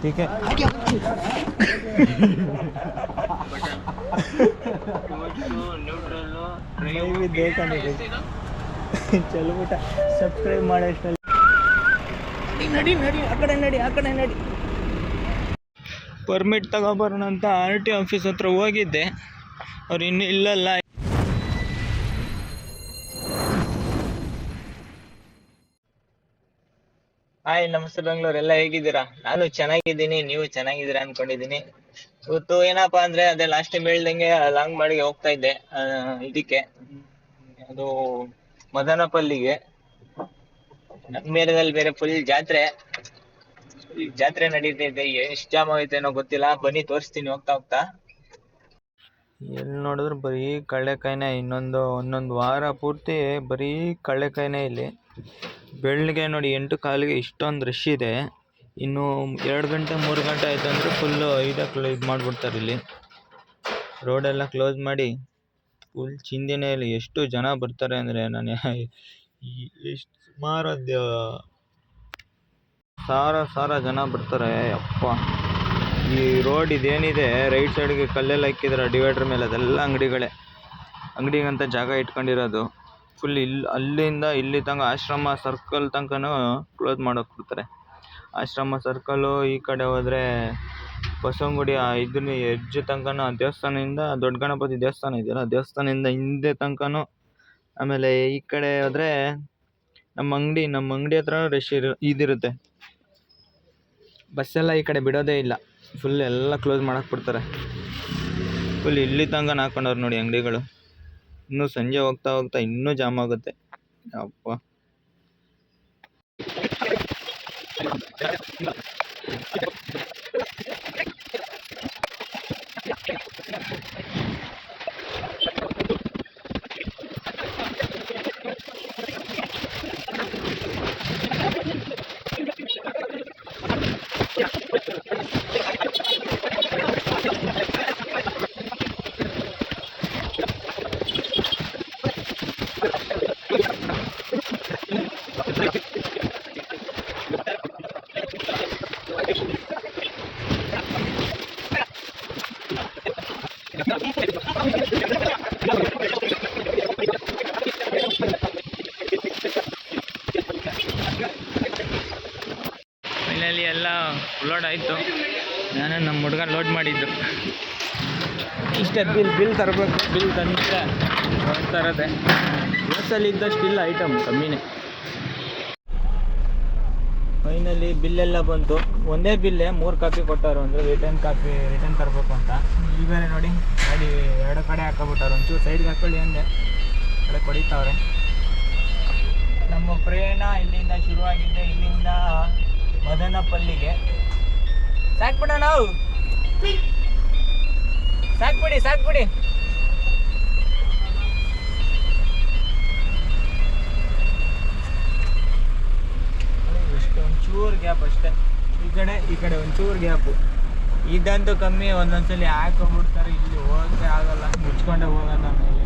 ठीक है मैं भी देखा नहीं ಚಲೋ ಬಿಟ್ಟ ಸಬ್ಸ್ಕ್ರೈಬ್ ಮಾಡಿ ಅಷ್ಟಲ್ಲಿ ನಡಿ ನಡಿ ಆ ಕಡೆ ನಡಿ ಆ ಕಡೆ ನಡಿ ಪರ್ಮಿಟ್ ತಗೊಬರೋಣ ಅಂತ ಆರ್ ಟಿ ಆಫೀಸ್ ಹತ್ರ ಹೋಗಿದ್ದೆ ಅವ್ರು ಇನ್ನೂ ಇಲ್ಲಲ್ಲ ಹಾಯ್, ನಮಸ್ತೆ ಬೆಂಗಳೂರು. ಎಲ್ಲ ಹೇಗಿದ್ದೀರಾ? ನಾನು ಚೆನ್ನಾಗಿದ್ದೀನಿ, ನೀವು ಚೆನ್ನಾಗಿದ್ದೀರಾ ಅನ್ಕೊಂಡಿದ್ದೀನಿ. ಇವತ್ತು ಏನಪ್ಪಾ ಅಂದ್ರೆ, ಅದೇ ಲಾಸ್ಟ್ ಟೈಮ್ ಹೇಳ್ದಂಗೆ ಲಾಂಗ್ ಮಾಡಿ ಹೋಗ್ತಾ ಇದ್ದೆ. ಇದಕ್ಕೆ. ಅದು ಮದನಪಲ್ಲಿಗೆ. ನಮ್ಮ ಏರಿಯಾದಲ್ಲಿ ಬೇರೆ ಫುಲ್ ಜಾತ್ರೆ. ಜಾತ್ರೆ ನಡೀತೈತೆ ಎಷ್ಟ್ ಜಾಮ್ ಆಗೈತೇನೋ ಗೊತ್ತಿಲ್ಲ. ಬನ್ನಿ, ತೋರಿಸ್ತೀನಿ ಹೋಗ್ತಾ ಹೋಗ್ತಾ. ಎಲ್ಲಿ ನೋಡಿದ್ರು ಬರೀ ಕಳ್ಳೆಕಾಯಿನೇ ಇನ್ನೊಂದು, ಒಂದೊಂದು ವಾರ ಪೂರ್ತಿ ಬರೀ ಕಳ್ಳೆಕಾಯಿನೇ ಇಲ್ಲಿ. ಬೆಳಗ್ಗೆ ನೋಡಿ ಎಂಟು ಕಾಲಿಗೆ ಇಷ್ಟೊಂದು ರಶ್ ಇದೆ. ಇನ್ನು ಎರಡು ಗಂಟೆ, ಮೂರು ಗಂಟೆ ಆಯಿತು ಅಂದರೆ ಫುಲ್ಲು ಇದಕ್ಕೆ ಇದು ಮಾಡಿಬಿಡ್ತಾರೆ ಇಲ್ಲಿ. ರೋಡೆಲ್ಲ ಕ್ಲೋಸ್ ಮಾಡಿ ಫುಲ್ ಚಿಂದಿನೇ ಇಲ್ಲಿ ಎಷ್ಟು ಜನ ಬರ್ತಾರೆ ಅಂದರೆ ನಾನು ಎಷ್ಟು ಸುಮಾರು ಒಂದು ಸಾವಿರ ಸಾವಿರ ಜನ ಬರ್ತಾರೆ. ಅಪ್ಪ ಈ ರೋಡ್ ಇದೇನಿದೆ ರೈಟ್ ಸೈಡ್ಗೆ ಕಲ್ಲೆಲ್ಲ ಹಾಕಿದ್ದಾರೆ ಡಿವೈಡ್ರ್ ಮೇಲೆ ಅದೆಲ್ಲ ಅಂಗಡಿಗಳೇ. ಅಂಗಡಿಗಂತ ಜಾಗ ಇಟ್ಕೊಂಡಿರೋದು. ಫುಲ್ ಇಲ್ಲಿ ಅಲ್ಲಿಂದ ಇಲ್ಲಿ ತನಕ ಆಶ್ರಮ ಸರ್ಕಲ್ ತನಕನೂ ಕ್ಲೋಸ್ ಮಾಡೋಕೆ ಬಿಡ್ತಾರೆ. ಆಶ್ರಮ ಸರ್ಕಲ್ಲು ಈ ಕಡೆ ಹೋದರೆ ಬಸವನಗುಡಿ ಆ ಇದನ್ನ ಎಡ್ಜ್ ತನಕನೂ, ಆ ದೇವಸ್ಥಾನದಿಂದ ದೊಡ್ಡ ಗಣಪತಿ ದೇವಸ್ಥಾನ ಇದೆಯಲ್ಲ ದೇವಸ್ಥಾನದಿಂದ ಹಿಂದೆ ತನಕನೂ ಆಮೇಲೆ ಈ ಕಡೆ ಹೋದರೆ ನಮ್ಮ ಅಂಗಡಿ ನಮ್ಮ ಅಂಗಡಿ ಹತ್ರ ರಶ್ ಇರು, ಇದಿರುತ್ತೆ. ಬಸ್ಸೆಲ್ಲ ಈ ಕಡೆ ಬಿಡೋದೇ ಇಲ್ಲ. ಫುಲ್ ಎಲ್ಲ ಕ್ಲೋಸ್ ಮಾಡೋಕೆ ಬಿಡ್ತಾರೆ. ಫುಲ್ ಇಲ್ಲಿ ತನಕ ಹಾಕೊಂಡವ್ರು ನೋಡಿ ಅಂಗಡಿಗಳು. ಇನ್ನೂ ಸಂಜೆ ಹೋಗ್ತಾ ಹೋಗ್ತಾ ಇನ್ನೂ ಜಾಮ್ ಆಗುತ್ತೆ. ಅಪ್ಪ ಫೈನಲಿ ಎಲ್ಲ ಲೋಡ್ ಆಯಿತು. ನಾನು ನಮ್ಮ ಹುಡುಗ ಲೋಡ್ ಮಾಡಿದ್ದು. ಇಷ್ಟೇ ಬಿಲ್ ಬಿಲ್ ತರಬೇಕು. ಬಿಲ್ ತಂದರೆ ತರದೆ. ಬಸ್ಸಲ್ಲಿ ಇದ್ದಷ್ಟು ಇಲ್ಲ ಐಟಮ್ ಕಮ್ಮಿನೇ. ಫೈನಲಿ ಬಿಲ್ಲೆಲ್ಲ ಬಂತು. ಒಂದೇ ಬಿಲ್ಲೇ ಮೂರು ಕಾಪಿ ಕೊಟ್ಟರು ಅಂದರೆ ರಿಟರ್ನ್ ಕಾಪಿ ರಿಟರ್ನ್ ತರಬೇಕು ಅಂತ. ಈ ಬೇರೆ ನೋಡಿ ಗಾಡಿ ಎರಡು ಕಡೆ ಹಾಕೊಬಿಟ್ಟಾರೆ ಒಂಚೂರು ಸೈಡ್ಗೆ ಹಾಕೊಳ್ಳಿ ಅಂದೆ. ಕಡೆ ಕೊಡಿತಾವ್ರೆ. ನಮ್ಮ ಪ್ರಯಾಣ ಇಲ್ಲಿಂದ ಶುರುವಾಗಿದ್ದೆ ಇಲ್ಲಿಂದ ಮದನಪಲ್ಲಿಗೆ. ಸಾಕ್ಬಿಡ ನಾವು. ಸಾಕ್ಬಿಡಿ ಸಾಕ್ಬಿಡಿ. ಒಂಚೂರು ಗ್ಯಾಪ್ ಅಷ್ಟೇ. ಈ ಕಡೆ ಈ ಕಡೆ ಒಂಚೂರು ಗ್ಯಾಪು. ಇದಂತೂ ಕಮ್ಮಿ, ಒಂದೊಂದ್ಸಲಿ ಹಾಕೊಂಡ್ಬಿಡ್ತಾರೆ ಇಲ್ಲಿ ಹೋಗಕ್ಕೆ ಆಗಲ್ಲ. ಮುಚ್ಕೊಂಡೆ ಹೋಗೋಣ ಮೇಲೆ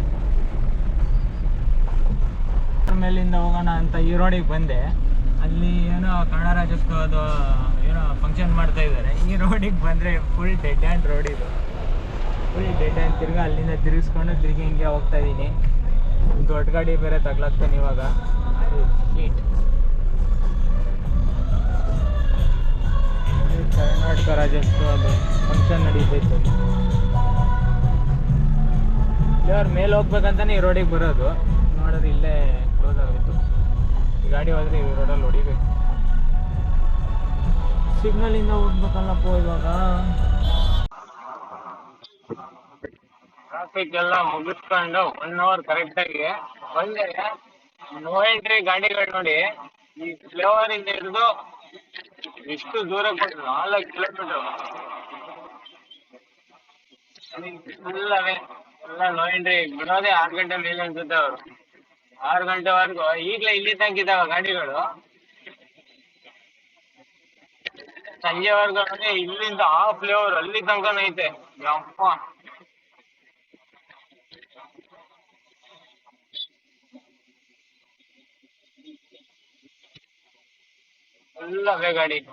ಮೇಲಿಂದ ಹೋಗೋಣ ಅಂತ ಈ ರೋಡಿಗೆ ಬಂದೆ. ಅಲ್ಲಿ ಏನೋ ಕನ್ನಡ ರಾಜ್ಯೋತ್ಸವದ ಏನೋ ಫಂಕ್ಷನ್ ಮಾಡ್ತಾ ಇದ್ದಾರೆ. ಈ ರೋಡಿಗೆ ಬಂದರೆ ಫುಲ್ ಡೆಡ್ ಆ್ಯಂಡ್ ರೋಡ್ ಇದು. ಫುಲ್ ಡೆಡ್ ಹ್ಯಾಂಡ್ ತಿರ್ಗಿ ಅಲ್ಲಿಂದ ತಿರುಗಿಸ್ಕೊಂಡು ತಿರ್ಗಿ ಹಿಂಗೆ ಹೋಗ್ತಾ ಇದ್ದೀನಿ ದೊಡ್ಡ ಗಾಡಿ ಬೇರೆ ತಗ್ಲಾಗ್ತಾನೆ ಇವಾಗ. ಸೀಟ್ ಕರ್ನಾಟಕ ರಾಜ್ಯೋತ್ಸವದ ಫಂಕ್ಷನ್ ನಡೀತೈತೆ. ಇಲ್ಲವ್ರ ಮೇಲೆ ಹೋಗ್ಬೇಕಂತಾನೆ ಈ ರೋಡಿಗೆ ಬರೋದು. ನೋಡೋದು ಇಲ್ಲೇ ಗಾಡಿ ಹೋದ್ರೆ ಈ ರೋಡಲ್ಲಿ ಹೊಡಿಬೇಕು. ಸಿಗ್ನಲಿಂದ ಹೋಗ್ಬೇಕಲ್ಲಪ್ಪ ಇವಾಗ. ಟ್ರಾಫಿಕ್ ಎಲ್ಲ ಮುಗಿಸ್ಕೊಂಡು ಒನ್ ಅವರ್ ಕರೆಕ್ಟಾಗಿ ಬಂದೆ ನೋ ಎಂಟ್ರಿ ಗಾಡಿಗಳು ನೋಡಿ, ಈ ಫ್ಲೇವರ್ ಇಂದ ಹಿಡಿದು ಎಷ್ಟು ದೂರ ಕೊಟ್ಟು ನಾಲ್ಕು ಕಿಲೋಮೀಟರ್ ಅವೇ. ಎಲ್ಲ ನೋ ಎಂಟ್ರಿ ಬಿಡೋದೇ ಆರು ಗಂಟೆ ಮೇಲೆ ಅನ್ಸುತ್ತೆ ಅವರು. ಆರು ಗಂಟೆವರೆಗೂ, ಈಗಲೇ ಇಲ್ಲಿ ತನಕ ಇದಾವೆ ಗಾಡಿಗಳು. ಸಂಜೆವರೆಗೂ ಅಂದ್ರೆ ಇಲ್ಲಿಂದ ಆ ಫ್ಲೇವರ್ ಅಲ್ಲಿ ತನಕನೂ ಐತೆ. ಯಪ್ಪ. ಎಲ್ಲವೇ ಗಾಡಿ.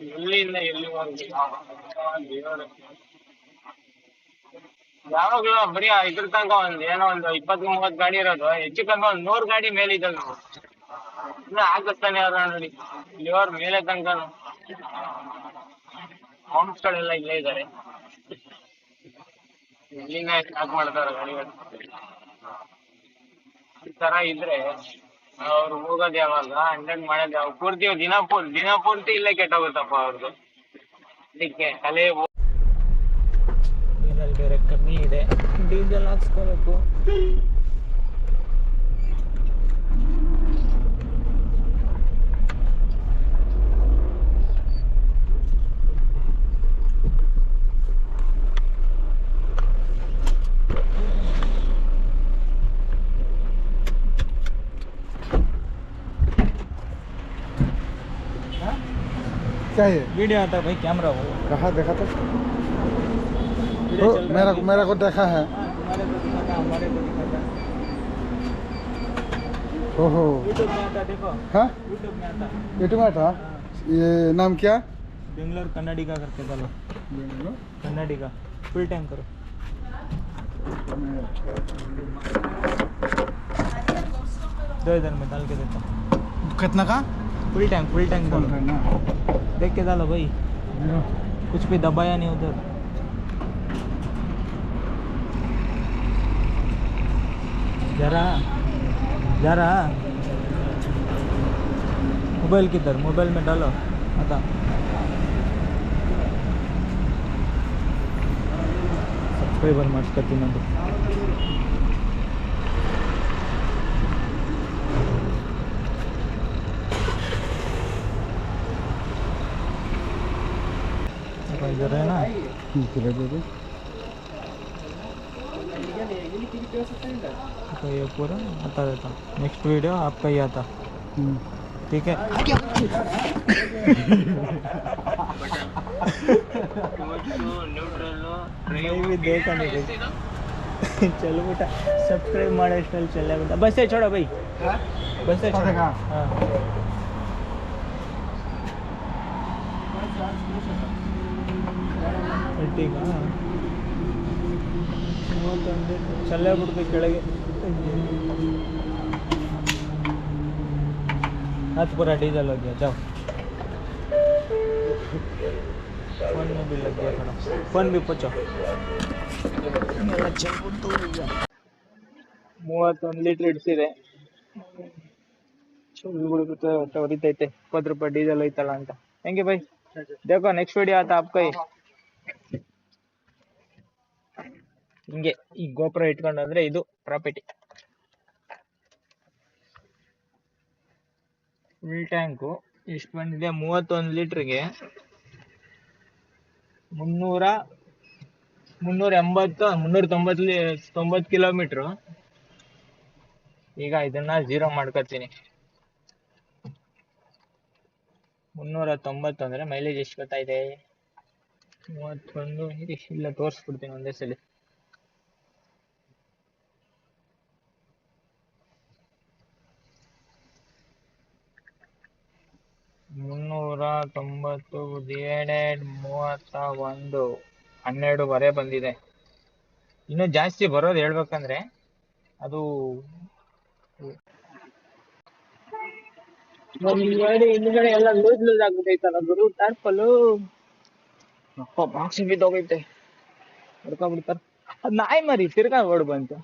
ಎಲ್ಲಿಂದ ಎಲ್ಲಿವರೆಗೂ? ದೇವ್ರೆ. ಯಾವಾಗ್ಲೂ ಬರೀ ಇದ್ರ ತನಕ ಒಂದ್ ಏನೋ ಒಂದು ಇಪ್ಪತ್ತ್ ಮೂವತ್ ಗಾಡಿ ಇರೋದು, ಹೆಚ್ಚು ಕಮ್ಮಿ ಒಂದ್ ನೂರ್ ಗಾಡಿ ಮೇಲೆ ಇದ್ದಾವೆ ನಾವು ಇನ್ನ ಹಾಕಿಸ್ತಾನೆ ಅವ್ರ ನೋಡಿ. ಇಲ್ಲಿವರ್ ಮೇಲೆ ತನಕ ಮೌಂಟ್ಸ್ ಗಳೆಲ್ಲ ಇಲ್ಲೇ ಇದಾರೆ. ಇಲ್ಲಿಂದ ಸ್ಟಾರ್ಟ್ ಮಾಡ್ತಾರೆ ಗಾಡಿಗಳು. ಈ ತರ ಇದ್ರೆ ಅವ್ರು ಹೋಗೋದ್ ಯಾವಾಗ? ಹಂಡ್ರೆಡ್ ಮಾಡೋದ್ ಪೂರ್ತಿ ದಿನ ಪೂರ್ತಿ ದಿನ ಪೂರ್ತಿ ಇಲ್ಲೇ ಕೆಟ್ಟೋಗುತ್ತಪ್ಪ ಅವ್ರದ್ದು ಅದಕ್ಕೆ ತಲೆ डीजल Deluxe क्या है वीडियो आता है भाई कैमरा वो कहा देखा था? तो मेरा मेरा को देखा है। हमारे को दिखाता हमारे ओहो। यूट्यूब में आता देखो। हाँ? यूट्यूब में आता। ये नाम क्या? बेंगलोर कन्नड़ी का करके चलो। कन्नड़ी का। फुल टाइम करो। दो इधर में डाल के देता। हूँ कितना का? फुल टाइम फुल टाइम देख के डालो भाई। कुछ भी दबाया नहीं उधर। जरा जरा। मोबाइल किधर? मोबाइल में डालो। आता। सब्सक्राइबर मत करती ना जरा है ना? तो ये पूरा आता रहता नेक्स्ट वीडियो आपका ही आता। हम्म। ठीक है? देखा नहीं चलो बेटा सब्सक्राइब मारे स्टाइल चले बेटा। बस से छोड़ो भाई। बस से छोड़ो? हाँ ठीक है। ಮೂವತ್ತೊಂದು ಚಲ್ಲೇ ಬಿಡ್ತು ಕೆಳಗೆ हथ पूरा डीजल हो गया जाओ फोन में भी लग गया थोड़ा फोन भी पूछो ಮೂವತ್ತೊಂದು ಲೀಟ್ರ್ ಇಡ್ಸಿದೆ ಬಿಡುತ್ತೆ ಹೊಟ್ಟೆ ಹೊರಿತೈತೆ ಇಪ್ಪತ್ತು ರೂಪಾಯಿ ಡೀಸೆಲ್ ಐತಲ್ಲ ಅಂತ ಹೆಂಗೆ ಬೈ देखो ನೆಕ್ಸ್ಟ್ ವಿಡಿಯೋ ಆತ आपका ही ಹಿಂಗೆ ಈ ಗೋಪುರ ಇಟ್ಕೊಂಡಂದ್ರೆ ಇದು ಪ್ರಾಪರ್ಟಿ ಫುಲ್ ಟ್ಯಾಂಕು ಎಷ್ಟು ಬಂದಿದೆ ಮೂವತ್ತೊಂದು ಲೀಟ್ರಿಗೆ. ಮುನ್ನೂರ ಮುನ್ನೂರ ಎಂಬತ್ತು, ಮುನ್ನೂರ ತೊಂಬತ್ತು ತೊಂಬತ್ತು ಕಿಲೋಮೀಟ್ರು. ಈಗ ಇದನ್ನ ಜೀರೋ ಮಾಡ್ಕೊತೀನಿ. ಮುನ್ನೂರ ತೊಂಬತ್ತು ಅಂದ್ರೆ ಮೈಲೇಜ್ ಎಷ್ಟು ಇದೆ ಮೂವತ್ತೊಂದು, ಇಲ್ಲ ತೋರಿಸ್ಬಿಡ್ತೀನಿ ಒಂದೇ ಸಲ. ಮುನ್ನೂರ ತೊಂಬತ್ತು ಡಿವೈಡೆಡ್ ಮೂವತ್ತ ಒಂದು ಹನ್ನೆರಡುವರೆ ಬಂದಿದೆ. ಇನ್ನೂ ಜಾಸ್ತಿ ಬರೋದು ಹೇಳ್ಬೇಕಂದ್ರೆ ಅದು ಹಿಂದ್ಗಡೆ ಎಲ್ಲ ಗುರು ನಾಯಿ ಮರಿ, ತಿರ್ಗಾ ಓಡ್ ಬಂತು.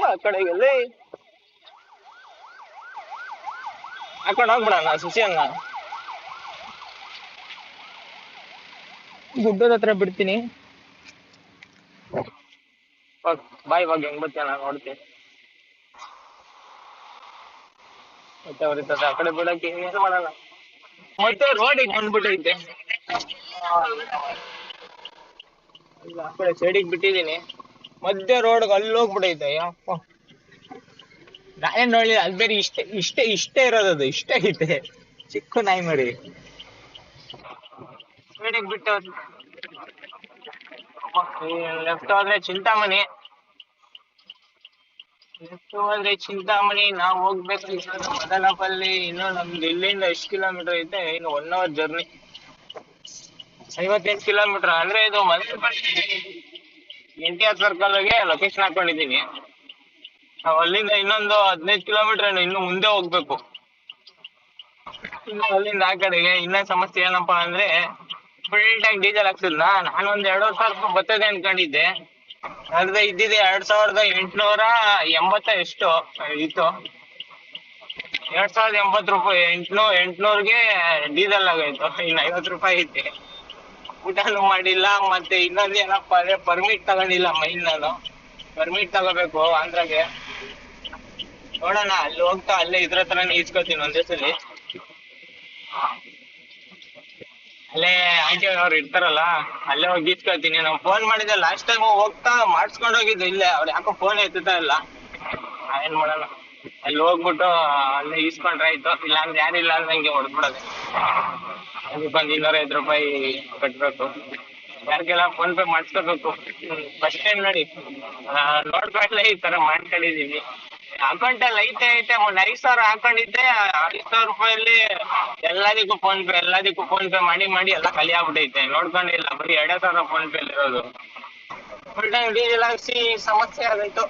ಆ ಕಡೆಗೆಲ್ಲಿ. ಆ ಕಡೆ ಹೋಗ್ಬಿಡಣ ಸುಶಿ ಅಣ್ಣ ಗುಡ್ಡದ ಹತ್ರ ಬಿಡ್ತೀನಿ. ಬಾಯ್ ಬಾ ಇವಾಗ ಹೆಂಗ್ ಬರ್ತೀಯ ನಾನು ನೋಡ್ತೀನಿ ಮತ್ತೆ ಅವ್ರಿರ್ತದೆ ಆ ಕಡೆ ಬಿಡಕ್ಕೆ ಏನು ಮಾಡಲ್ಲ ಮತ್ತೆ ರೋಡಿಗೆ ಬಂದ್ಬಿಟ್ಟೈತೆ ಆ ಕಡೆ ಸೈಡಿಗೆ ಬಿಟ್ಟಿದ್ದೀನಿ ಮಧ್ಯ ರೋಡ್ಗೆ ಅಲ್ಲಿ ಹೋಗ್ಬಿಟ್ಟೈತೆ ಯಪ್ಪ ನಾನೇ ನೋಡ್ಲಿಲ್ಲ, ಅದ್ ಬೇರೆ ಇಷ್ಟೇ ಇಷ್ಟೇ ಇಷ್ಟೇ ಇರೋದದು, ಇಷ್ಟೇ ಐತೆ ಚಿಕ್ಕ ನಾಯಿ ಮರಿ ಸೈಡಿಗೆ ಬಿಟ್ಟು ಲೆಫ್ಟ್ ಹೋದ್ರೆ ಚಿಂತಾಮಣಿ. ಲೆಫ್ಟ್ ಅಂದ್ರೆ ಚಿಂತಾಮಣಿ, ನಾವ್ ಹೋಗ್ಬೇಕು ಮದನಪಲ್ಲಿ, ಇನ್ನು ನಮ್ದು ಇಲ್ಲಿಂದ ಎಷ್ಟು ಕಿಲೋಮೀಟರ್ ಐತೆ ಇನ್ನು ಒನ್ ಅವರ್ ಜರ್ನಿ ಐವತ್ತೆಂಟು ಕಿಲೋಮೀಟರ್, ಅಂದ್ರೆ ಇದು ಮದನಪಲ್ಲಿ, ಎನ್ ಟಿ ಆರ್ ಸರ್ಕಲ್ಗೆ ಲೊಕೇಶನ್ ಹಾಕೊಂಡಿದೀನಿ ನಾವ್ ಅಲ್ಲಿಂದ ಇನ್ನೊಂದು ಹದಿನೈದು ಕಿಲೋಮೀಟರ್ ಇನ್ನು ಮುಂದೆ ಹೋಗ್ಬೇಕು. ಇನ್ನು ಅಲ್ಲಿಂದ ಆ ಕಡೆಗೆ ಇನ್ನ ಸಮಸ್ಯೆ ಏನಪ್ಪಾ ಅಂದ್ರೆ ಫುಲ್ ಟ್ಯಾಂಕ್ ಡೀಸೆಲ್ ಹಾಕ್ಸಿದ್ನ. ನಾನು ಒಂದ್ ಎರಡೂವರೆ ಸಾವಿರ ರೂಪಾಯಿ ಬರ್ತದೆ ಅನ್ಕೊಂಡಿದ್ದೆ. ಆದ್ರೆ ಇದ್ದಿದೆ ಎರಡ್ ಸಾವಿರದ ಎಂಟ್ನೂರ ಎಂಬತ್ತ ಎಷ್ಟು, ಇತ್ತು. ಎರಡ್ ಸಾವಿರದ ಎಂಬತ್ತು ರೂಪಾಯಿ, ಎಂಟ್ನೂ, ಎಂಟ್ನೂರ್ಗೆ ಡೀಸೆಲ್ ಆಗೋಯ್ತು. ಇನ್ನು ಐವತ್ತು ರೂಪಾಯಿ ಐತೆ. ಊಟನೂ ಮಾಡಿಲ್ಲ, ಮತ್ತೆ ಇನ್ನೊಂದು ಏನಪ್ಪಾ ಅಂದ್ರೆ ಪರ್ಮಿಟ್ ತಗೊಂಡಿಲ್ಲ ಮೈನ್ ನಾನು. ಪರ್ಮಿಟ್ ತಗೋಬೇಕು ಆಂಧ್ರಗೆ. ನೋಡೋಣ ಅಲ್ಲಿ ಹೋಗ್ತಾ ಅಲ್ಲೇ ಇದ್ರ ಹತ್ರನೇ ಇಸ್ಕೊತೀನಿ ಒಂದೇ ಸಲಿ ಅಲ್ಲೇ ಆಂಟಿ ಅವ್ರು ಇರ್ತಾರಲ್ಲ ಅಲ್ಲೇ ಹೋಗಿ ಇಸ್ಕೊತೀನಿ ನಾವು ಫೋನ್ ಮಾಡಿದ್ದೆ ಲಾಸ್ಟ್ ಟೈಮ್ ಹೋಗ್ತಾ ಮಾಡಿಸ್ಕೊಂಡು ಹೋಗಿದ್ದೆ ಇಲ್ಲೇ ಅವ್ರು ಯಾಕೋ ಫೋನ್ ಎತ್ತುತ್ತಾ ಇಲ್ಲ. ಏನ್ ಮಾಡೋಣ? ಅಲ್ಲಿ ಹೋಗ್ಬಿಟ್ಟು ಅಲ್ಲೇ ಇಸ್ಕೊಂಡ್ರೆ ಆಯ್ತು. ಇಲ್ಲ ಅಂದ್ರೆ ಯಾರಿಲ್ಲ ಅಂದ್ರೆ ಹಂಗೆ ಹೊಡ್ಬಿಡೋದು ಅದಕ್ಕೆ ಒಂದು ಐದು ರೂಪಾಯಿ ಕಟ್ಬೇಕು. ಯಾರಿಗೆಲ್ಲ ಫೋನ್ ಪೇ ಮಾಡಿಸ್ಕೋಬೇಕು? ಫಸ್ಟ್ ಟೈಮ್ ನೋಡಿ. ಆ, ನೋಡ್ಕೊಂಡ್ಲೆ ಈ ತರ ಮಾಡ್ಕೊಂಡಿದೀವಿ. ಅಕೌಂಟ್ ಅಲ್ಲಿ ಐತೆ ಐತೆ. ಒಂದ್ ಐದ್ ಸಾವಿರ ಹಾಕೊಂಡಿದ್ದೆ ಐದ್ ಸಾವಿರ ರೂಪಾಯಲ್ಲಿ ಎಲ್ಲದಕ್ಕೂ ಫೋನ್ ಪೇ ಎಲ್ಲದಕ್ಕೂ ಫೋನ್ ಪೇ ಮಾಡಿ ಮಾಡಿ ಎಲ್ಲ ಖಾಲಿ ಆಗ್ಬಿಟ್ಟೈತೆ. ನೋಡ್ಕೊಂಡಿಲ್ಲ, ಬರೀ ಎರಡೇ ಸಾವಿರ ಫೋನ್ ಪೇ ಇರೋದು. ಫುಲ್ ಟೈಮ್ ಡೀಸೆಲ್ ಹಾಕ್ಸಿ ಸಮಸ್ಯೆ ಆಗೋಯ್ತು.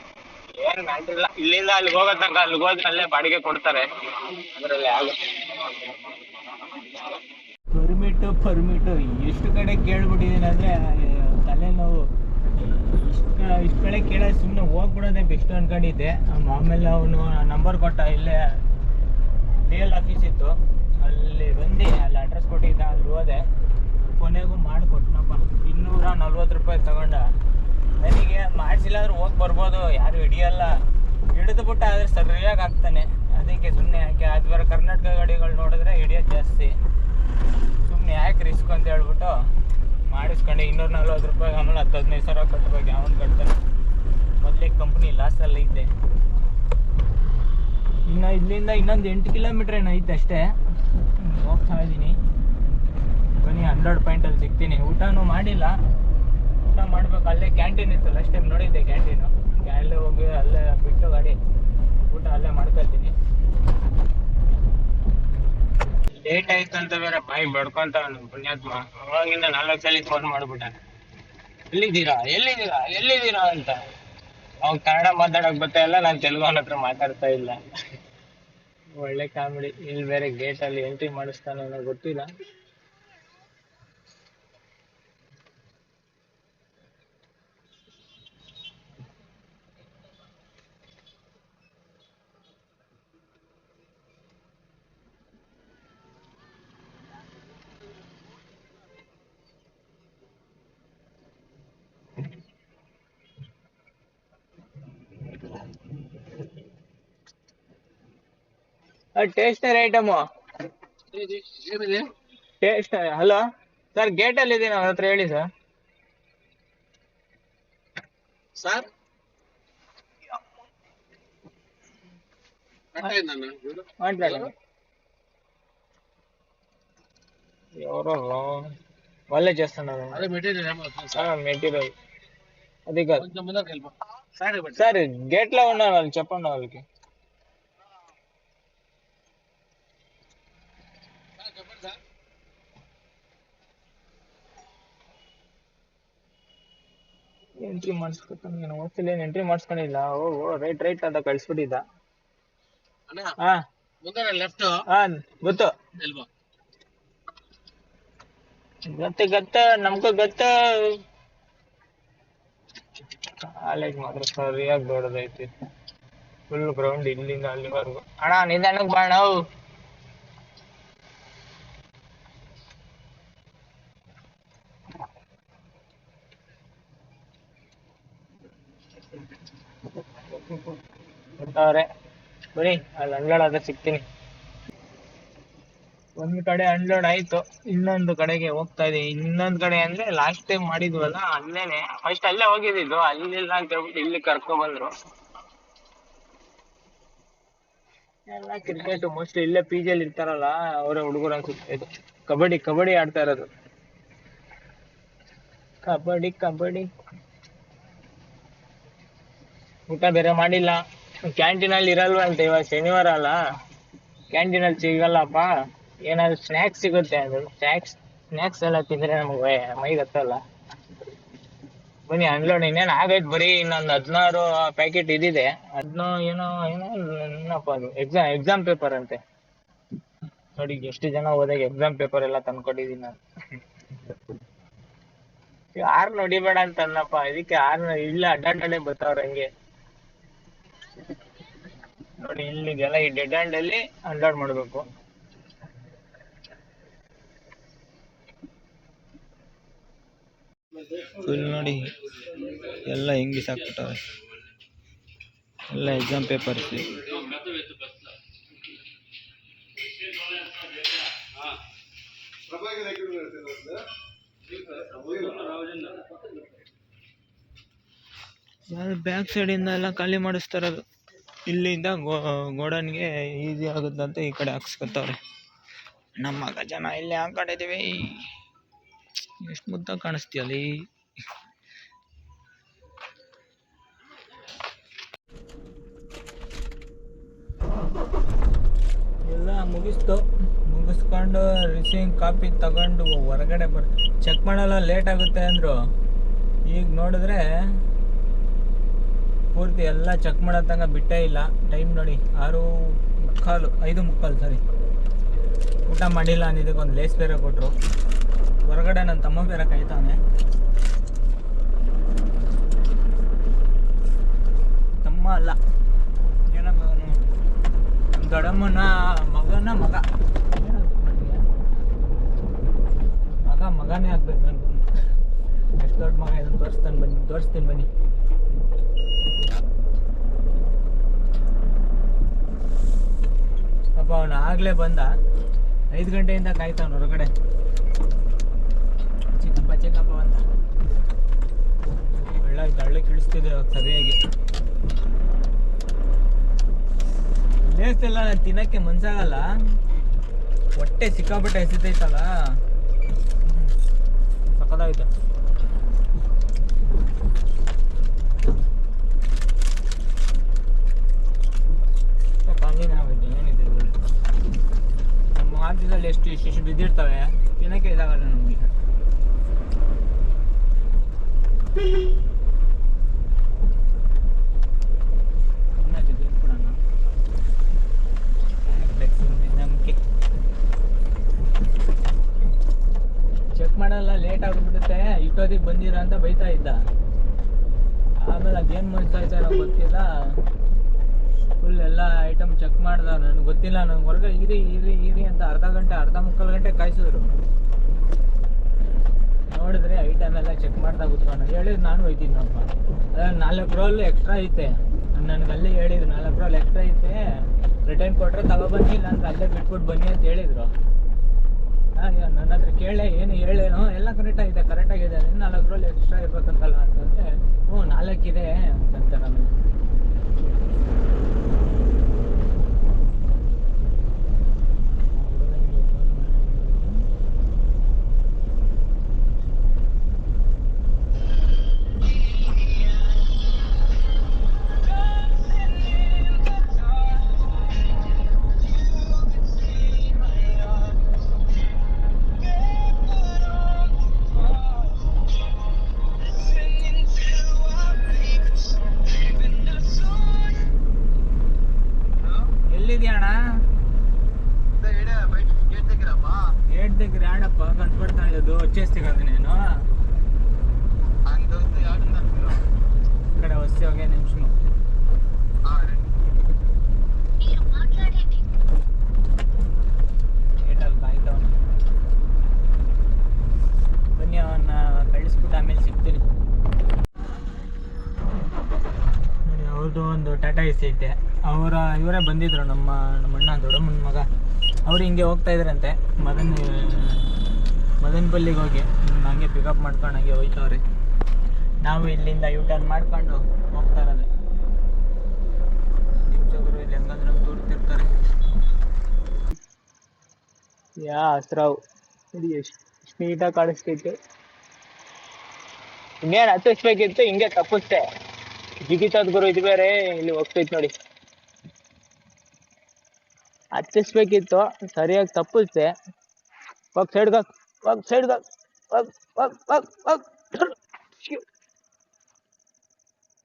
ಏನ್ ಇಲ್ಲ ಇಲ್ಲಿಂದ ಅಲ್ಲಿಗೆ ಹೋಗೋ ತನಕ, ಅಲ್ಲಿಗೆ ಹೋದ್ರೆ ಅಲ್ಲೇ ಬಾಡಿಗೆ ಕೊಡ್ತಾರೆ. ಅದರಲ್ಲಿ ಆಗುತ್ತೆ. ಪರ್ಮಿಟು ಪರ್ಮಿಟು ಎಷ್ಟು ಕಡೆ ಕೇಳ್ಬಿಟ್ಟಿದ್ದೀನಿ ಅಂದರೆ ತಲೆನೋವು. ಇಷ್ಟು ಇಷ್ಟು ಕಡೆ ಕೇಳೋದು ಹೋಗ್ಬಿಡೋದೇ ಬೆಸ್ಟ್ ಅನ್ಕೊಂಡಿದ್ದೆ. ಆಮ್- ಆಮೇಲೆ ಅವನು ನಂಬರ್ ಕೊಟ್ಟ ಇಲ್ಲೇ ಡಿ ಎಲ್ ಆಫೀಸ್ ಇತ್ತು. ಅಲ್ಲಿ ಬಂದು ಅಲ್ಲಿ ಅಡ್ರೆಸ್ ಕೊಟ್ಟಿದ್ದ, ಅಲ್ಲಿ ಹೋದೆ. ಕೊನೆಗೂ ಮಾಡಿಕೊಟ್ನಪ್ಪ. ಇನ್ನೂರ ನಲ್ವತ್ತು ರೂಪಾಯಿ ತಗೊಂಡ. ನನಗೆ ಮಾಡಿಸಿಲ್ಲ ಅಂದ್ರೆ ಹೋಗಿ ಬರ್ಬೋದು, ಯಾರು ಹಿಡಿಯಲ್ಲ. ಹಿಡಿದ್ಬಿಟ್ಟು ಆದರೆ ಸರಿಯಾಗಿ ಆಗ್ತಾನೆ ಅದಕ್ಕೆ ಸುಮ್ಮನೆ ಯಾಕೆ, ಅದು ಕರ್ನಾಟಕ ಗಾಡಿಗಳು ನೋಡಿದ್ರೆ ಹಿಡಿಯೋದು ಜಾಸ್ತಿ. ಸುಮ್ಮನೆ ಯಾಕೆ ರಿಸ್ಕ್ ಅಂತ ಹೇಳ್ಬಿಟ್ಟು ಮಾಡಿಸ್ಕೊಂಡು. ಇನ್ನೂರ ನಲ್ವತ್ತು ರೂಪಾಯಿ, ಆಮೇಲೆ ಹತ್ತು ಹದಿನೈದು ಸಾವಿರ ಕಟ್ಬೇಕು, ಯಾವನ್ ಕಟ್ತಾನೆ. ಮೊದಲೇ ಕಂಪ್ನಿ ಲಾಸಲ್ಲಿ ಐತೆ. ಇನ್ನು ಇಲ್ಲಿಂದ ಇನ್ನೊಂದು ಎಂಟು ಕಿಲೋಮೀಟ್ರ್ ಏನೋ ಐತೆ ಅಷ್ಟೇ. ಹೋಗ್ತಾ ಇದ್ದೀನಿ ಬನ್ನಿ ಹಂಡ್ರೆಡ್ ಪಾಯಿಂಟಲ್ಲಿ ಸಿಗ್ತೀನಿ. ಊಟನೂ ಮಾಡಿಲ್ಲ. ಊಟ ಮಾಡ್ಬೇಕು. ಅಲ್ಲೇ ಕ್ಯಾಂಟೀನ್ ಇತ್ತು ಲಾಸ್ಟ್ ಟೈಮ್ ನೋಡಿದ್ದೆ ಕ್ಯಾಂಟೀನು ಅಲ್ಲೇ ಹೋಗಿ, ಅಲ್ಲೇ ಬಿಟ್ಟು ಗಾಡಿ. ಊಟ ಅಲ್ಲೇ ಮಾಡ್ಕೊಳ್ತೀನಿ ಲೇಟ್ ಆಯ್ತು ಅಂತ ಬೇರೆ ಬಾಯಿ ಬಡ್ಕೊಂತ ಪುಣ್ಯಾತ್ಮ. ಅವಾಗಿಂದ ನಾಲ್ಕು ಸಲ ಫೋನ್ ಮಾಡ್ಬಿಟ್ಟ ಎಲ್ಲಿದ್ದೀರಾ? ಎಲ್ಲಿದ್ದೀರಾ? ಎಲ್ಲಿದ್ದೀರಾ ಅಂತ. ಅವ್ನ್ ಕನ್ನಡ ಮಾತಾಡಕ್ ಬರ್ತಾ ಇಲ್ಲ, ನಾನ್ ತೆಲುಗು ಅವನ ಹತ್ರ ಮಾತಾಡ್ತಾ ಇಲ್ಲ. ಒಳ್ಳೆ ಕಾಮಿಡಿ. ಇಲ್ಲಿ ಬೇರೆ ಗೇಟ್ ಅಲ್ಲಿ ಎಂಟ್ರಿ ಮಾಡಿಸ್ತಾನೆ ಗೊತ್ತಿಲ್ಲ. taster item taste hello sir gate ಅಲ್ಲಿ ಇದೀನಿ ಅವ್ರ ಹತ್ರ ಹೇಳಿ ಸರ್ ಸರ್ మాట్లాడండి ఎవరో వాళ్ళే చేస్తున్నారు అదే మెటీరియల్ మెటీరియల్ అది కాదు కొంచెం ముందరికి వెళ్ళిపో సైడ్ పెట్టి సార్ గేట్ లో ఉన్నారు వాళ్ళు చెప్పండి వాళ్ళకి ಎಂಟ್ರಿ ಮಾಡಿಸ್ಕೊಂಡು ನಾನು. ಹೋಗ್ತಿಲ್ಲ ಏನು ಎಂಟ್ರಿ ಮಾಡಿಸ್ಕೊಂಡಿಲ್ಲ? ಓ ರೈಟ್ ರೈಟ್ ಅಂತ ಕಳಿಸ್ಬಿಟ್ಟಿದ್ದ. ಹಾ. ಲೆಫ್ಟ್ ಹಾ ಗೊತ್ತು. ಗೊತ್ತು ಗತ್ತ. ನಮ್ಗ ಗತ್ತ. ಕಾಲೇಜ್ ಮಾತ್ರ ಸರಿಯಾಗಿ ದೊಡ್ಡದೈತಿ. ಫುಲ್ ಗ್ರೌಂಡ್ ಇಲ್ಲಿಂದ ಅಲ್ಲಿವರೆಗೂ. ಅಣ್ಣ ನಿಧಾನಕ್ಕೆ ಬಾಣ ಗೊತ್ತವ್ರೆ ಬನ್ನಿ, ಅಲ್ಲಿ ಅನ್ಲೋಡ್ ಆದ್ರೆ ಸಿಗ್ತೀನಿ. ಒಂದ್ ಕಡೆ ಅನ್ಲೋಡ್ ಆಯ್ತು, ಇನ್ನೊಂದು ಕಡೆಗೆ ಹೋಗ್ತಾ ಇದೆ. ಇನ್ನೊಂದ್ ಕಡೆ ಅಂದ್ರೆ ಲಾಸ್ಟ್ ಟೈಮ್ ಮಾಡಿದ್ವಲ್ಲ, ಅಲ್ಲೇನೆ ಫಸ್ಟ್ ಅಲ್ಲೇ ಹೋಗಿದ್ದು ಅಲ್ಲಿಲ್ಲ ಅಂತ ಹೇಳ್ಬಿಟ್ಟು ಇಲ್ಲಿ ಕರ್ಕೊಂಡ್ ಬಂದ್ರು. ಎಲ್ಲ ಕ್ರಿಕೆಟ್ ಮೋಸ್ಟ್ಲಿ ಇಲ್ಲೇ ಪಿ ಜಿಯಲ್ಲಿ ಇರ್ತಾರಲ್ಲ, ಅವರೇ ಹುಡುಗರು ಅನ್ಸುತ್ತೆ ಕಬಡ್ಡಿ ಕಬಡ್ಡಿ ಆಡ್ತಾ ಇರೋದು. ಕಬಡ್ಡಿ ಕಬಡ್ಡಿ. ಊಟ ಬೇರೆ ಮಾಡಿಲ್ಲ. ಕ್ಯಾಂಟೀನ್ ಅಲ್ಲಿ ಅಂತ ಇವಾಗ ಶನಿವಾರ ಅಲ್ಲ. ಕ್ಯಾಂಟೀನ್ ಅಲ್ಲಿ ಸಿಗಲ್ಲಪ್ಪ. ಏನಾದ್ರು ಸ್ನಾಕ್ಸ್ ಸಿಗುತ್ತೆ ಅದು. ಸ್ನಾಕ್ಸ್ ಸ್ನಾಕ್ಸ್ ಎಲ್ಲ ತಿಂದ್ರೆ ನಮಗೆ ಮೈಗೆ ಹತ್ತಲ್ಲ. ಬನ್ನಿ ಅನ್ಲೋಡ್ ಇನ್ನೇನು ಆಗೈತೆ ಬರೀ ಇನ್ನೊಂದು ಹದಿನಾರು ಪ್ಯಾಕೆಟ್ ಇದಿದೆ. ಅದನ್ನೂ ಏನೋ ಏನೋ, ಏನಪ್ಪ ಅದು? ಎಕ್ಸಾಮ್ ಎಕ್ಸಾಮ್ ಪೇಪರ್ ಅಂತೆ. ನೋಡಿ, ಎಷ್ಟು ಜನ ಹೋದಾಗ ಎಕ್ಸಾಮ್ ಪೇಪರ್ ಎಲ್ಲ ತಂದ್ಕೊಟ್ಟಿದೀನಿ ನಾನು. ಯಾರು ನೋಡಿಬೇಡ ಅಂತ ಅನ್ನಪ್ಪ ಇದಕ್ಕೆ ಆರ್ನ ಇಲ್ಲ ಅಡ್ಡಾಡೇ ಬರ್ತಾವ್ರ ಹಂಗೆ. ನೋಡಿ ಇಲ್ಲಿದೆಯಲ್ಲ ಈ ಡೆಡ್ ಹ್ಯಾಂಡ್ ಅಲ್ಲಿ ಅನ್ಲೋಡ್ ಮಾಡಬೇಕು. ಫುಲ್ ನೋಡಿ, ಎಲ್ಲ ಹಿಂಗೆ ಬಿಸಾಕ್ಬಿಟ್ಟವ್ರೆ ಎಲ್ಲ ಎಕ್ಸಾಮ್ ಪೇಪರ್ಸ್ ಬ್ಯಾಕ್ ಸೈಡ್ ಇಂದ ಎಲ್ಲ ಖಾಲಿ ಮಾಡಿಸ್ತಾರ ಅದು ಇಲ್ಲಿಂದ ಗೋಡನ್ಗೆ ಈಸಿ ಆಗುತ್ತಂತ ಈ ಕಡೆ ಹಾಕ್ಸ್ಕೊತಾವ್ರೆ. ನಮ್ಮ ಜನ ಇಲ್ಲಿ ಹಾಕೊಂಡಿದೀವಿ ಎಷ್ಟು ಮುದ್ದ ಕಾಣಿಸ್ತೀಯಲ್ಲಿ ಎಲ್ಲ ಮುಗಿಸ್ತು. ಮುಗಿಸ್ಕೊಂಡು ರಿಸೀವಿಂಗ್ ಕಾಪಿ ತಗೊಂಡು ಹೊರಗಡೆ ಬರ್, ಚೆಕ್ ಮಾಡಲ್ಲ, ಲೇಟ್ ಆಗುತ್ತೆ ಅಂದರು. ಈಗ ನೋಡಿದ್ರೆ ಪೂರ್ತಿ ಎಲ್ಲ ಚೆಕ್ ಮಾಡೋ ತನಕ ಬಿಟ್ಟೇ ಇಲ್ಲ. ಟೈಮ್ ನೋಡಿ, ಆರು ಮುಕ್ಕಾಲು, ಐದು ಮುಕ್ಕಾಲು ಸರಿ ಊಟ ಮಾಡಿಲ್ಲ ಅನ್ನಿದಕ್ಕೆ ಒಂದು ಲೇಸ್ ಬೇರೆ ಕೊಟ್ಟರು ಹೊರಗಡೆ ನನ್ನ ತಮ್ಮ ಬೇರೆ ಕಾಯ್ತಾನೆ ತಮ್ಮ ಅಲ್ಲ. ಏನಪ್ಪ ದೊಡ್ಡಮ್ಮನ ಮಗನ ಮಗ. ಮಗ ಮಗನೇ ಆಗ್ಬೇಕು ನಾನು ಎಷ್ಟು ದೊಡ್ಡ ಮಗ ಇದನ್ನು ತೋರಿಸ್ತಾನೆ ಬನ್ನಿ, ತೋರಿಸ್ತೀನಿ ಬನ್ನಿ. ಪಾಪ ಅವನು ಆಗ್ಲೇ ಬಂದ. ಐದು ಗಂಟೆಯಿಂದ ಕಾಯ್ತಾವನು ಹೊರಗಡೆ. ಚಿಕ್ಕಪ್ಪ ಚಿಕ್ಕಪ್ಪ ಅಂತ. ಬೆಳ್ಳ ತಳ್ಳಕ್ಕೆ ಇಳಿಸ್ತಿದೆ ಅವಾಗ ಸರಿಯಾಗಿ. ಲೇಸ್ ನಾನು ತಿನ್ನಕ್ಕೆ ಮನ್ಸಾಗಲ್ಲ. ಹೊಟ್ಟೆ ಸಿಕ್ಕಾಪಟ್ಟೆ ಎಸಿತೈತಲ್ಲ ಸಕ್ಕದಾಯ್ತು ಖಾಲಿನೇ ಆಗೋಯ್ತು ಏನಿದೆ ಇದ್ರಲ್ಲಿ? ನಮ್ಮ ಮಾರ್ಗದಲ್ಲಿ ಎಷ್ಟು ಇಷ್ಟು ಬಿದ್ದಿರ್ತವೆ ತಿನ್ನಕ್ಕೆ ಇದಾಗಲ್ಲ ನಮಗೆ ಚೆಕ್ ಮಾಡಲ್ಲ ಲೇಟ್ ಆಗಿಬಿಡುತ್ತೆ. ಇಷ್ಟೊತ್ತಿಗೆ ಬಂದಿರ ಅಂತ ಬೈತಾ ಇದ್ದ. ಆಮೇಲೆ ಅದೇನು ಮಾಡ್ತಾ ಇದ್ದಾರೋ ಗೊತ್ತಿಲ್ಲ. ಫುಲ್ ಎಲ್ಲ ಐಟಮ್ ಚೆಕ್ ಮಾಡ್ದ ನನಗೆ ಗೊತ್ತಿಲ್ಲ ನನಗೆ ಹೊರಗೆ ಇರಿ ಇರಿ ಇರಿ ಅಂತ ಅರ್ಧ ಗಂಟೆ, ಅರ್ಧ ಮುಕ್ಕಾಲು ಗಂಟೆ ಕಾಯಿಸಿದ್ರು. ನೋಡಿದ್ರೆ ಐಟಮ್ ಎಲ್ಲ ಚೆಕ್ ಮಾಡ್ತಾ ಕೂತ್ಕೊಂಡು ಹೇಳಿದ್ರು ನಾನು ಹೋಯ್ತಿದ್ನಪ್ಪ ಅದ ನಾಲ್ಕು ರೋಲ್ ಎಕ್ಸ್ಟ್ರಾ ಐತೆ. ನನಗೆ ಅಲ್ಲೇ ಹೇಳಿದ್ರು, ನಾಲ್ಕು ರೋಲ್ ಎಕ್ಸ್ಟ್ರಾ ಐತೆ. ರಿಟರ್ನ್ ಕೊಟ್ಟರೆ ತಗೊಬನ್ನಿ ಅಂತ ಅಲ್ಲೇ ಬಿಟ್ಬಿಟ್ಟು ಬನ್ನಿ ಅಂತ ಹೇಳಿದ್ರು. ನನ್ನ ಹತ್ರ ಕೇಳೇ, ಏನು ಹೇಳೇನು ಎಲ್ಲ ಕರೆಕ್ಟ್ ಆಗಿದೆ ಕರೆಕ್ಟ್ ಆಗಿದೆ. ಇನ್ನು ನಾಲ್ಕು ರೋಲ್ ಎಕ್ಸ್ಟ್ರಾ ಇರ್ಬೇಕಂತಲ್ಲ ಅಂತಂದರೆ ಹ್ಞೂ, ನಾಲ್ಕಿದೆ ಅಂತ ಆಮೇಲೆ ಒಂದು ಟಾಟಾ ಎಸ್ ಐತೆ. ಅವರ, ಇವರೇ ಬಂದಿದ್ರು ನಮ್ಮ ನಮ್ಮ ಅಣ್ಣ, ದೊಡ್ಡಮ್ಮನ ಮಗ. ಅವ್ರು ಹಿಂಗೆ ಹೋಗ್ತಾ ಇದ್ರಂತೆ. ಮದನ್, ಮದನ್ಪಲ್ಲಿಗೆ ಹೋಗಿ. ಹಂಗೆ ಪಿಕಪ್ ಮಾಡ್ಕೊಂಡು ಹಂಗೆ ಹೋಯ್ತವ್ರೆ. ನಾವು ಇಲ್ಲಿಂದ ಯು ಟರ್ನ್ ಮಾಡ್ಕೊಂಡು ಹೋಗ್ತಾ ಇರೋದು. ನಿಮ್ಸೊಬ್ರು ಇಲ್ಲಿ ಹೆಂಗಂದ್ರೆ ತೋರ್ತಿರ್ತಾರೆ. ಯಾ ಹಸ್ರಾವ್. ಇದು ಎಷ್ಟು ನೀಟಾಗಿ ಕಾಣಿಸ್ತೈತೆ. ಇನ್ನೇನು ಹತ್ತಿಸ್ಬೇಕಿತ್ತು, ಹಿಂಗೆ ತಪ್ಪಿಸ್ತೆ ಜಿಗಿತದ ಗುರು ಇದು ಬೇರೆ, ಇಲ್ಲಿ ಹೋಗ್ತೈತ್ ನೋಡಿ. ಹತ್ತಿಸ್ಬೇಕಿತ್ತು ಸರಿಯಾಗಿ ತಪ್ಪಿಸ್ದೆ. ಹೋಗ್ ಸೈಡ್ಗೆ ಹೋಗ್ ಸೈಡ್ಗೆ ಹೋಗ್ ಹೋಗ್ ಹೋಗ್ ಹೋಗ್.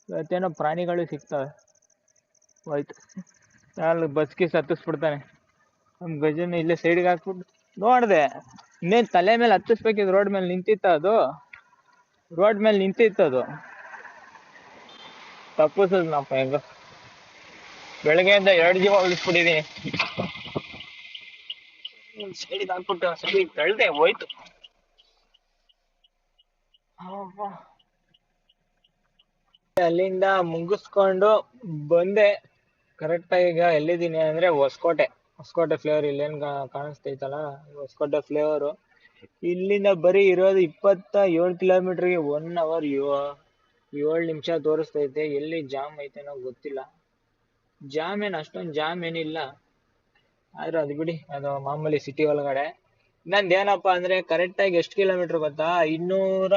ಇವತ್ತೇನೋ ಪ್ರಾಣಿಗಳು ಸಿಗ್ತಾವೆ. ಹೋಯ್ತು. ಅಲ್ಲಿ ಬಸ್ ಗಿಸ್ ಹತ್ತಿಸ್ಬಿಡ್ತಾನೆ ನಮ್ ಗಜನ ಇಲ್ಲೇ ಸೈಡ್ಗೆ ಹಾಕ್ಬಿಟ್ಟು ನೋಡ್ದೆ. ಇನ್ನೇನ್ ತಲೆ ಮೇಲೆ ಹತ್ತಿಸ್ಬೇಕಿದ್ ರೋಡ್ ಮೇಲೆ ನಿಂತಿತ್ತ ಅದು. ರೋಡ್ ಮೇಲೆ ನಿಂತಿತ್ತು ಅದು. ತಪ್ಪಿಸದ್ನಪ್ಪ ಹೆಂಗ ಬೆಳಗ್ಗೆಯಿಂದ ಎರಡು ಜೀವ ಉಳಿಸ್ಬಿಟ್ಟಿದೀನಿ. ಸೈಡಿಗೆ ಹೋಯ್ತು. ಅಲ್ಲಿಂದ ಮುಗಿಸ್ಕೊಂಡು ಬಂದೆ. ಕರೆಕ್ಟ್ ಆಗಿ ಈಗ ಎಲ್ಲಿದ್ದೀನಿ ಅಂದ್ರೆ ಹೊಸಕೋಟೆ. ಹೊಸಕೋಟೆ ಫ್ಲೇವರ್ ಇಲ್ಲೇನ್ ಕಾಣಿಸ್ತೈತಲ್ಲ? ಹೊಸಕೋಟೆ ಫ್ಲೇವರ್ ಇಲ್ಲಿಂದ ಬರೀ ಇರೋದು ಇಪ್ಪತ್ತ ಏಳು ಕಿಲೋಮೀಟರ್ಗೆ ಒನ್ ಅವರ್ ಏಳು ನಿಮಿಷ ತೋರಿಸ್ತೈತೆ, ಎಲ್ಲಿ ಜಾಮ್ ಐತೆನೋ ಗೊತ್ತಿಲ್ಲ. ಜಾಮ್ ಏನು ಅಷ್ಟೊಂದು ಜಾಮ್ ಏನಿಲ್ಲ. ಆದ್ರೆ ಅದು ಬಿಡಿ, ಅದು ಮಾಮೂಲಿ ಸಿಟಿ ಒಳಗಡೆ. ಇನ್ನೊಂದ್ ಏನಪ್ಪ ಅಂದ್ರೆ ಕರೆಕ್ಟ್ ಆಗಿ ಎಷ್ಟು ಕಿಲೋಮೀಟರ್ ಗೊತ್ತಾ? ಇನ್ನೂರ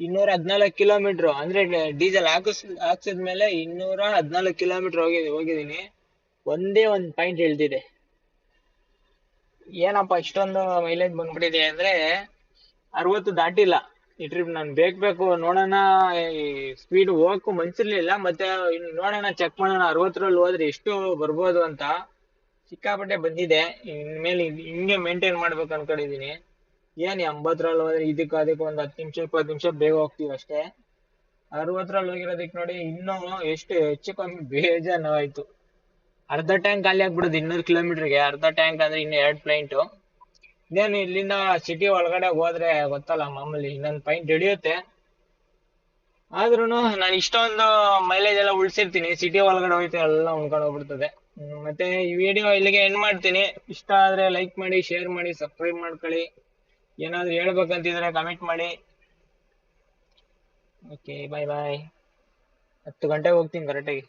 ಇನ್ನೂರ ಹದಿನಾಲ್ಕು ಕಿಲೋಮೀಟರ್ ಅಂದ್ರೆ ಡೀಸೆಲ್ ಹಾಕಿಸ್ ಹಾಕ್ಸಿದ್ಮೇಲೆ ಇನ್ನೂರ ಹದಿನಾಲ್ಕು ಕಿಲೋಮೀಟರ್ ಹೋಗಿ ಹೋಗಿದ್ದೀನಿ. ಒಂದೇ ಒಂದು ಪಾಯಿಂಟ್ ಇಳ್ದಿದೆ ಏನಪ್ಪ ಇಷ್ಟೊಂದು ಮೈಲೇಜ್ ಬಂದ್ಬಿಟ್ಟಿದೆ ಅಂದ್ರೆ ಅರವತ್ತು ದಾಟಿಲ್ಲ. ಈ ಟ್ರಿಪ್ ನಾನು ಬೇಕು ಬೇಕು, ನೋಡೋಣ ಸ್ಪೀಡ್ ಹೋಗಕ್ಕೂ ಮನ್ಸಿರ್ಲಿಲ್ಲ, ಮತ್ತೆ ಇನ್ ನೋಡೋಣ ಚೆಕ್ ಮಾಡೋಣ, ಅರವತ್ತರಲ್ಲಿ ಹೋದ್ರೆ ಎಷ್ಟು ಬರ್ಬೋದು ಅಂತ ಸಿಕ್ಕಾಪಟ್ಟೆ ಬಂದಿದೆ. ಇನ್ಮೇಲೆ ಹಿಂಗೆ ಮೇಂಟೈನ್ ಮಾಡ್ಬೇಕು ಅನ್ಕೊಂಡಿದೀನಿ. ಏನ್ ಎಂಬತ್ತರಲ್ಲಿ ಹೋದ್ರೆ ಇದಕ್ಕೆ ಅದಕ್ಕೆ ಒಂದ್ ಹತ್ತು ನಿಮಿಷ, ಇಪ್ಪತ್ತು ನಿಮಿಷ ಬೇಗ ಹೋಗ್ತೀವಿ ಅಷ್ಟೇ. ಅರವತ್ತರಲ್ಲಿ ಹೋಗಿರೋದಕ್ಕೆ ನೋಡಿ, ಇನ್ನೂ ಎಷ್ಟು ಹೆಚ್ಚು ಕಮ್ಮಿ ಬೇಜಾನು ಆಯ್ತು ಅರ್ಧ ಟ್ಯಾಂಕ್ ಖಾಲಿ ಆಗ್ಬಿಡುದು ಇನ್ನೂರು ಕಿಲೋಮೀಟರ್ಗೆ ಅರ್ಧ ಟ್ಯಾಂಕ್ ಅಂದ್ರೆ ಇನ್ನು ಎರಡು ಪ್ಲೈಂಟ್ ಇನ್ನೇನು ಇಲ್ಲಿಂದ ಸಿಟಿ ಒಳಗಡೆ ಹೋದ್ರೆ ಗೊತ್ತಲ್ಲ ಮಾಮೂಲಿ ಇನ್ನೊಂದು ಪಾಯಿಂಟ್ ಹಿಡಿಯುತ್ತೆ. ಆದ್ರೂ ನಾನು ಇಷ್ಟೊಂದು ಮೈಲೇಜ್ ಎಲ್ಲ ಉಳ್ಸಿರ್ತೀನಿ. ಸಿಟಿ ಒಳಗಡೆ ಹೋಯ್ತು ಎಲ್ಲ ಉಣ್ಕೊಂಡು ಹೋಗ್ಬಿಡ್ತದೆ. ಮತ್ತೆ ಈ ವಿಡಿಯೋ ಇಲ್ಲಿಗೆ ಎಂಡ್ ಮಾಡ್ತೀನಿ. ಇಷ್ಟ ಆದ್ರೆ ಲೈಕ್ ಮಾಡಿ ಶೇರ್ ಮಾಡಿ ಸಬ್ಸ್ಕ್ರೈಬ್ ಮಾಡ್ಕೊಳ್ಳಿ. ಏನಾದ್ರು ಹೇಳ್ಬೇಕಂತಿದ್ರೆ ಕಮೆಂಟ್ ಮಾಡಿ. ಓಕೆ ಬಾಯ್ ಬಾಯ್ ಹತ್ತು ಗಂಟೆಗೆ ಹೋಗ್ತೀನಿ ಕರೆಕ್ಟಾಗಿ